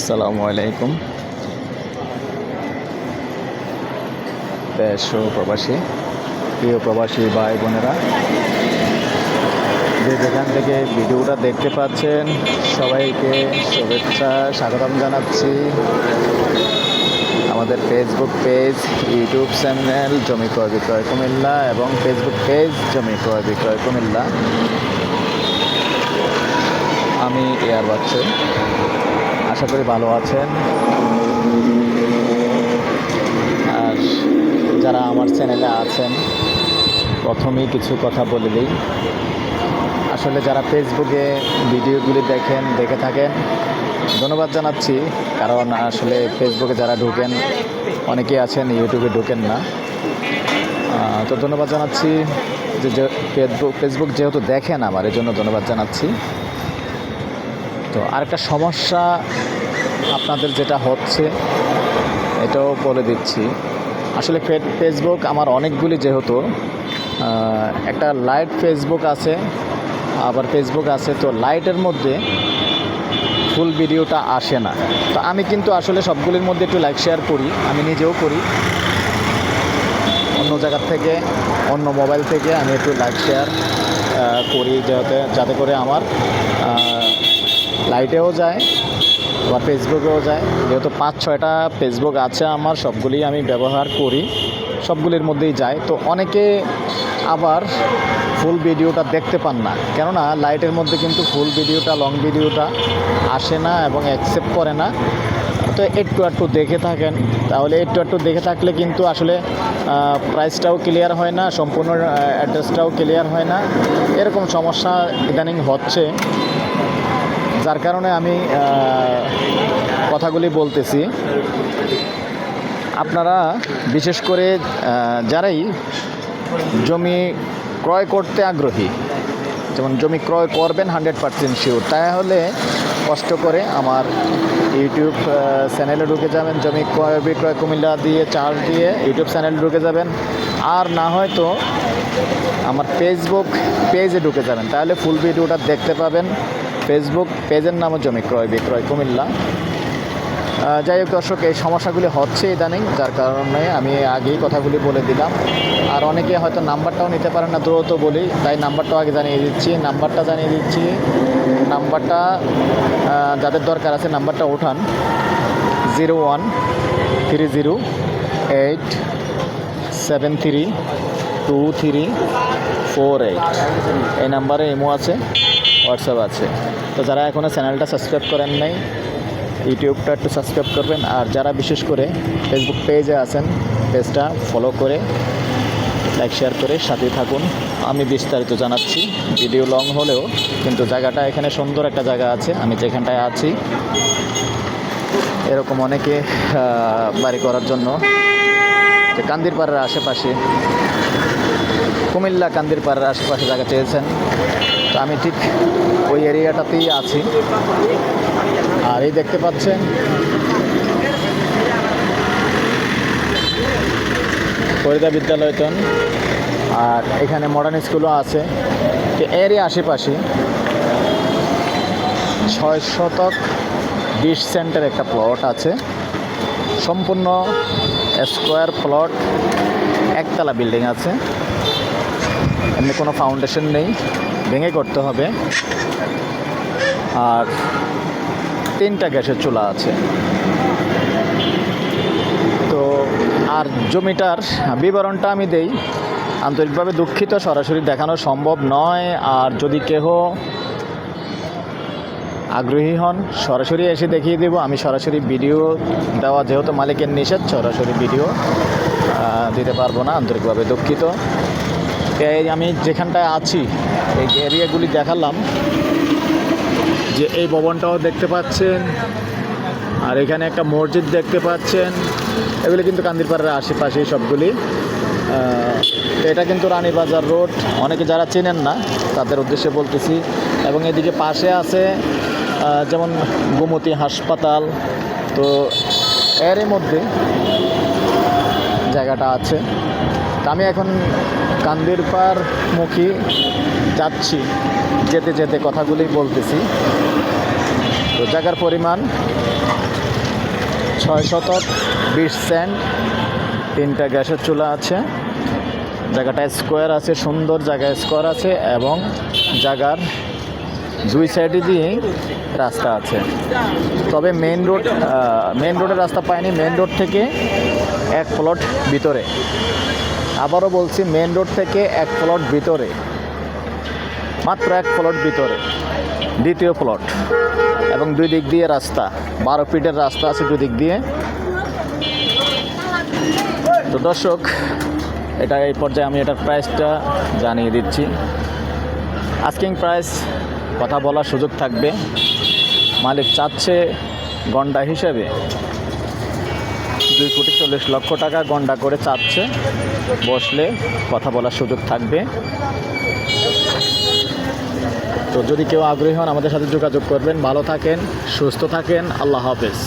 আসসালামু আলাইকুম। দেশ প্রবাসী, প্রিয় প্রবাসী ভাই বোনেরা, যে যেখান থেকে ভিডিওটা দেখতে পাচ্ছেন, সবাইকে শুভেচ্ছা, স্বাগতম জানাচ্ছি। আমাদের ফেসবুক পেজ ইউটিউব চ্যানেল জমি ক্রয় বিক্রয় কুমিল্লা এবং ফেসবুক পেজ জমি ক্রয় বিক্রয় কুমিল্লা। আমি এয়ার বাচ্চা। আশা করি ভালো আছেন। আর যারা আমার চ্যানেলে আছেন, প্রথমেই কিছু কথা বলে দিই। আসলে যারা ফেসবুকে ভিডিওগুলি দেখেন, দেখে থাকেন, ধন্যবাদ জানাচ্ছি। কারণ আসলে ফেসবুকে যারা ঢুকেন, অনেকেই আছেন, ইউটিউবে ঢুকেন না। তো ধন্যবাদ জানাচ্ছি। যে ফেসবুক ফেসবুক যেহেতু দেখেন আমার এই জন্য ধন্যবাদ জানাচ্ছি। তো আরেকটা সমস্যা আপনাদের যেটা হচ্ছে, এটাও বলে দিচ্ছি। আসলে ফেসবুক আমার অনেকগুলি যেহেতু একটা লাইট ফেসবুক আছে, আবার ফেসবুক আছে, তো লাইটের মধ্যে ফুল ভিডিওটা আসে না। তো আমি কিন্তু আসলে সবগুলির মধ্যে একটু লাইক শেয়ার করি, আমি নিজেও করি। অন্য জায়গার থেকে, অন্য মোবাইল থেকে আমি একটু লাইক শেয়ার করি, যাতে যাতে করে আমার লাইটেও যায়, আবার ফেসবুকেও যায়। যেহেতু পাঁচ, ছয়টা ফেসবুক আছে আমার, সবগুলি আমি ব্যবহার করি। সবগুলির মধ্যেই যায়। তো অনেকে আবার ফুল ভিডিওটা দেখতে পান না। কেননা লাইটের মধ্যে কিন্তু ফুল ভিডিওটা লং ভিডিওটা আসে না এবং অ্যাকসেপ্ট করে না। তো একটু একটু দেখে থাকেন। তাহলে একটু একটু দেখে থাকলে কিন্তু আসলে প্রাইসটাও ক্লিয়ার হয় না, সম্পূর্ণ অ্যাড্রেসটাও ক্লিয়ার হয় না। এরকম সমস্যা ইদানিং হচ্ছে। যার কারণে আমি কথাগুলি বলতেছি। আপনারা, বিশেষ করে যারাই জমি ক্রয় করতে আগ্রহী, যেমন জমি ক্রয় করবেন হান্ড্রেড পার্সেন্ট শিওর, তাহলে কষ্ট করে আমার ইউটিউব চ্যানেলে ঢুকে যাবেন, জমি ক্রয়, বিক্রয়, কুমিল্লা দিয়ে চার্জ দিয়ে ইউটিউব চ্যানেলে ঢুকে যাবেন। আর না হয়তো আমার ফেসবুক পেজে ঢুকে যাবেন, তাহলে ফুল ভিডিওটা দেখতে পাবেন। ফেসবুক পেজের নামও জমি ক্রয় বিক্রয় কুমিল্লা। যাই হোক দর্শক, এই সমস্যাগুলি হচ্ছে ইদানিং, যার কারণে আমি আগেই কথাগুলি বলে দিলাম। আর অনেকে হয়তো নাম্বারটাও নিতে পারেন না, দ্রুত বলি। তাই নাম্বারটাও আগে জানিয়ে দিচ্ছি। নাম্বারটা জানিয়ে দিচ্ছি। নাম্বারটা যাদের দরকার আছে নাম্বারটা ওঠান zero one three zero eight seven three two three four eight. এই নাম্বারে ইমো আছে, হোয়াটসঅ্যাপ আছে। তো যারা এখনও চ্যানেলটা সাবস্ক্রাইব করেন নাই, ইউটিউবটা একটু সাবস্ক্রাইব করবেন। আর যারা বিশেষ করে ফেসবুক পেজে আছেন পেজটা ফলো করে লাইক শেয়ার করে সাথে থাকুন। আমি বিস্তারিত জানাচ্ছি। ভিডিও লং হলেও, কিন্তু জায়গাটা এখানে সুন্দর একটা জায়গা আছে। আমি যেখানটায় আছি, এরকম অনেকে বাড়ি করার জন্য। যে কান্দিরপাড়ার আশেপাশে, কুমিল্লা কান্দিরপাড়ার আশেপাশে জায়গা চেয়েছেন। তো আমি ঠিক ওই এরিয়াটাতেই আছি। আর এই দেখতে পাচ্ছেন, ফরিদা বিদ্যালয়টন আর এখানে মডার্ন স্কুলও আছে। তো এরই আশেপাশে ছয় শতক বিশ সেন্টের একটা প্লট আছে। সম্পূর্ণ স্কোয়ার প্লট একতলা বিল্ডিং আছে। এমনি কোনো ফাউন্ডেশন নেই। ভেঙে করতে হবে। আর তিনটা গ্যাসের চুলা আছে। তো আর জমিটার বিবরণটা আমি দেই। আন্তরিকভাবে দুঃখিত, সরাসরি দেখানো সম্ভব নয়। আর যদি কেহ আগ্রহী হন, সরাসরি এসে দেখিয়ে দেবো। আমি সরাসরি ভিডিও দেওয়া যেহেতু মালিকের নিষেধ, সরাসরি ভিডিও দিতে পারব না। আন্তরিকভাবে দুঃখিত। আমি যেখানটায় আছি, এই এরিয়াগুলি দেখালাম, যে এই ভবনটাও দেখতে পাচ্ছেন, আর এখানে একটা মসজিদ দেখতে পাচ্ছেন, এগুলি কিন্তু কান্দিরপাড়ার আশেপাশেই সবগুলি। এটা কিন্তু রানীবাজার রোড, অনেকে যারা চেনেন না, তাদের উদ্দেশ্যে বলতেছি। এবং এদিকে পাশে আছে যেমন গোমতী হাসপাতাল, তো এরই মধ্যে জায়গাটা আছে। আমি এখন কান্দিরপাড় মুখী যাচ্ছি, যেতে যেতে কথাগুলি বলতেছি। তো জায়গার পরিমাণ ছয় শতক বিশ সেন্ট, তিনটা গ্যাসের চুলা আছে। জায়গাটা স্কোয়ার আছে, সুন্দর জায়গা স্কোয়ার আছে এবং জায়গার দুই সাইডে দিয়েই রাস্তা আছে। তবে মেন রোড মেন রোডের রাস্তা পায়নি মেন রোড থেকে এক প্লট ভিতরে। আবারও বলছি মেন রোড থেকে এক প্লট ভিতরে। মাত্র এক প্লট ভিতরে। দ্বিতীয় প্লট এবং দুই দিক দিয়ে রাস্তা। বারো ফিটের রাস্তা আছে দুই দিক দিয়ে। তো দর্শক, এটা এই পর্যায়ে আমি এটার প্রাইসটা জানিয়ে দিচ্ছি। আস্কিং প্রাইস কথা বলার সুযোগ থাকবে। মালিক চাচ্ছে গন্ডা হিসেবে। দুই কোটি চল্লিশ লক্ষ টাকা গন্ডা করে চাচ্ছে বসলে কথা বলার সুযোগ থাকবে। তো যদি কেউ আগ্রহী হন, আমাদের সাথে যোগাযোগ করবেন। ভালো থাকেন, সুস্থ থাকেন। আল্লাহ হাফেজ।